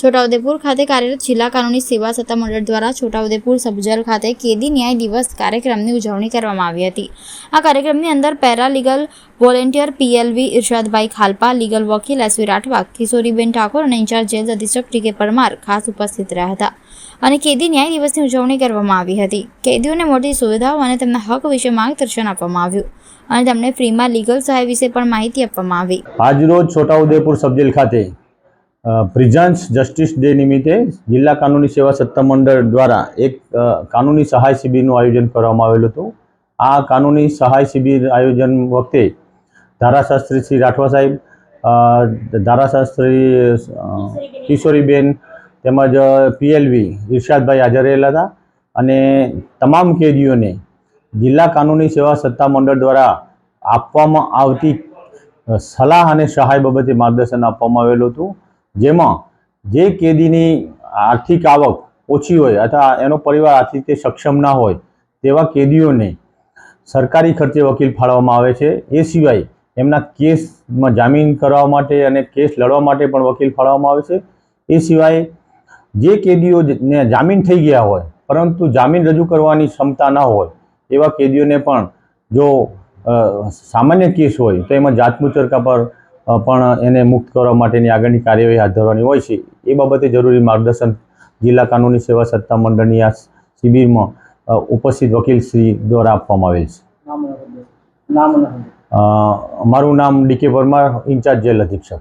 છોટાઉદેપુર ખાતે કાર્યરત જિલ્લા કાનૂની સેવા સત્તા મંડળ દ્વારા છોટાઉદેપુર સબજલ ખાતે કેદી ન્યાય દિવસ કાર્યક્રમની ઉજવણી કરવામાં આવી હતી. આ કાર્યક્રમની અંદર paralegal volunteer PLV Irshadbhai Khalpa, legal વકીલ એસવી રાઠવા, કિશોરીબેન ઠાકોર અને ઇન્ચાર્જ જેલ અધિક્ષક ટીકે પરમાર ખાસ ઉપસ્થિત રહ્યા હતા અને કેદી ન્યાય દિવસની ઉજવણી કરવામાં આવી હતી. કેદીઓને મળતી સુવિધાઓ અને તેમના હક વિશે માર્ગદર્શન આપવામાં આવ્યું અને તેમને ફ્રીમાં લીગલ સહાય વિશે પણ માહિતી આપવામાં આવી. આજરોજ છોટાઉદેપુર સબજેલ ખાતે પ્રિઝન્સ જસ્ટિસ ડે નિમિત્તે જિલ્લા કાનૂની સેવા સત્તા મંડળ દ્વારા એક કાનૂની સહાય શિબિરનું આયોજન કરવામાં આવેલું હતું. આ કાનૂની સહાય શિબિર આયોજન વખતે ધારાશાસ્ત્રી શ્રી રાઠવા સાહેબ ધારાશાસ્ત્રી કિશોરીબેન તેમજ પીએલવી ઇરશાદભાઈ હાજર રહેલા હતા અને તમામ કેદીઓને જિલ્લા કાનૂની સેવા સત્તા મંડળ દ્વારા આપવામાં આવતી સલાહ અને સહાય બાબતે માર્ગદર્શન આપવામાં આવેલું હતું. જેમાં જે કેદીની આર્થિક આવક ઓછી હોય અથવા એનો પરિવાર આર્થિક રીતે સક્ષમ ના હોય તેવા કેદીઓને સરકારી ખર્ચે વકીલ ફાળવવામાં આવે છે. એ સિવાય એમના કેસમાં જામીન કરવા માટે અને કેસ લડવા માટે પણ વકીલ ફાળવવામાં આવે છે. એ સિવાય જે કેદીઓને જામીન થઈ ગયા હોય પરંતુ જામીન રજૂ કરવાની ક્ષમતા ન હોય એવા કેદીઓને પણ જો સામાન્ય કેસ હોય તો એમાં જાતમુચરકા પર પણ એને મુક્ત કરવા માટેની આગળની કાર્યવાહી હાથ ધરવાની હોય છે. એ બાબતે જરૂરી માર્ગદર્શન જિલ્લા કાનૂની સેવા સત્તા મંડળની આ શિબિરમાં ઉપસ્થિત વકીલ શ્રી દ્વારા આપવામાં આવેલ છે. મારું નામ ડી કે ડીકે પરમાર ઇન્ચાર્જ જેલ અધિક્ષક.